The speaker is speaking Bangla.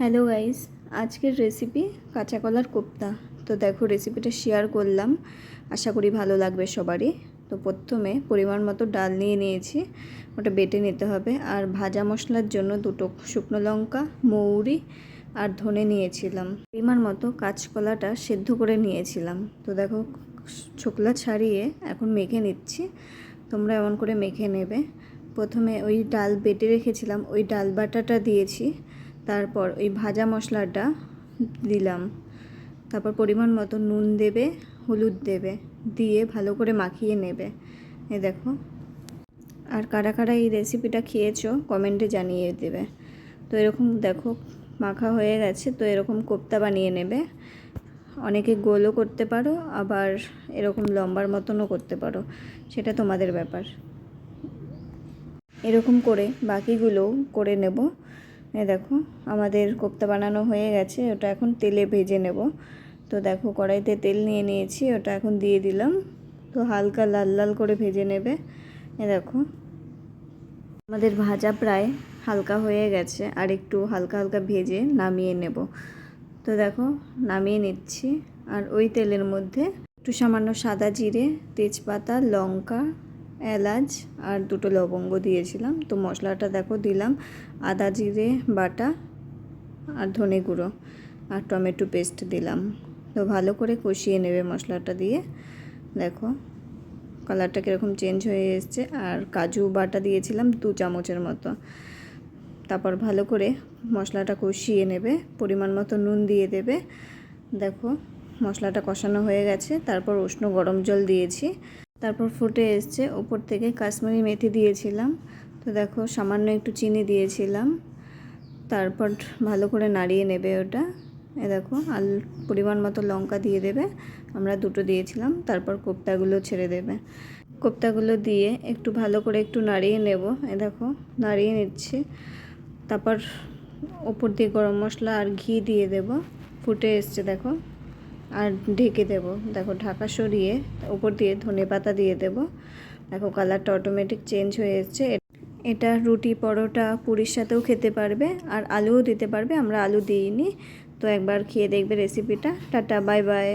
হ্যালো গাইস আজকের রেসিপি কাঁচা কলার কোপ্তা। তো দেখো রেসিপিটা শেয়ার করলাম। আশা করি ভালো লাগবে সবারই। তো প্রথমে পরিমাণ মতো ডাল নিয়ে নিয়েছি। ওটা বেটে নিতে হবে। আর ভাজা মশলার জন্য দুটো শুকনো লঙ্কা, মৌরি আর ধনে নিয়েছিলাম। পরিমাণ মতো কাঁচকলাটা সেদ্ধ করে নিয়েছিলাম। তো দেখো, ছোকলা ছাড়িয়ে এখন মেখে নিচ্ছি। তোমরা এমন করে মেখে নেবে। প্রথমে ওই ডাল বেটে রেখেছিলাম। ওই ডাল বাটাটা দিয়েছি। তারপর ওই ভাজা মশলাটা দিলাম। তারপর পরিমাণ মতো নুন দেবে, হলুদ দেবে, দিয়ে ভালো করে মাখিয়ে নেবে। এ দেখো। আর কারা কারা এই রেসিপিটা খেয়েছো কমেন্টে জানিয়ে দেবে। তো এরকম দেখো, মাখা হয়ে গেছে, তো এরকম কোপ্তা বানিয়ে নেবে। অনেকে গোলও করতে পারো, আবার এরকম লম্বার মতনও করতে পারো, সেটা তোমাদের ব্যাপার। এরকম করে বাকিগুলোও করে নেব। এ দেখো, আমাদের কোপ্তা বানানো হয়ে গেছে, ওটা এখন তেলে ভেজে নেব। তো দেখো, কড়াইতে তেল নিয়ে নিয়েছি, ওটা এখন দিয়ে দিলাম। তো হালকা লাল লাল করে ভেজে নেবে। এ দেখো, আমাদের ভাজা প্রায় হালকা হয়ে গেছে, আর একটু হালকা হালকা ভেজে নামিয়ে নেব। তো দেখো, নামিয়ে নিচ্ছি, আর ওই তেলের মধ্যে একটু সামান্য সাদা জিরে, তেজপাতা, লঙ্কা এলাচ আর দুটো লবঙ্গ দিয়েছিলাম। তো মশলাটা দেখো দিলাম, আদা জিরে, বাটা আর ধনে গুঁড়ো আর টমেটো পেস্ট দিলাম। তো ভালো করে কষিয়ে নেবে মশলাটা দিয়ে। দেখো কালারটা কীরকম চেঞ্জ হয়ে এসছে। আর কাজু বাটা দিয়েছিলাম দু চামচের মতো। তারপর ভালো করে মশলাটা কষিয়ে নেবে, পরিমাণ মতো নুন দিয়ে দেবে। দেখো মশলাটা কষানো হয়ে গেছে। তারপর উষ্ণ গরম জল দিয়েছি। তারপর ফুটে এসছে। ওপর থেকে কাশ্মীরি মেথি দিয়েছিলাম। তো দেখো, সামান্য একটু চিনি দিয়েছিলাম। তারপর ভালো করে নাড়িয়ে নেবে ওটা। এ দেখো, আর পরিমাণ মতো লঙ্কা দিয়ে দেবে। আমরা দুটো দিয়েছিলাম। তারপর কোপ্তাগুলো ছেড়ে দেবে। কোপ্তাগুলো দিয়ে একটু ভালো করে একটু নাড়িয়ে নেব। এ দেখো, নাড়িয়ে নিচ্ছি। তারপর ওপর দিয়ে গরম মশলা আর ঘি দিয়ে দেব। ফুটে এসছে, দেখো। আর ঢেকে দেব। দেখো, ঢাকা সরিয়ে উপর দিয়ে ধনে পাতা দিয়ে দেব। দেখো, কালারটা অটোমেটিক চেঞ্জ হয়ে এসছে। এটা রুটি পরোটা পুরীর সাথেও খেতে পারবে আর আলুও দিতে পারবে। আমরা আলু দিইনি। তো একবার খেয়ে দেখবে রেসিপিটা টাটা বাই বাই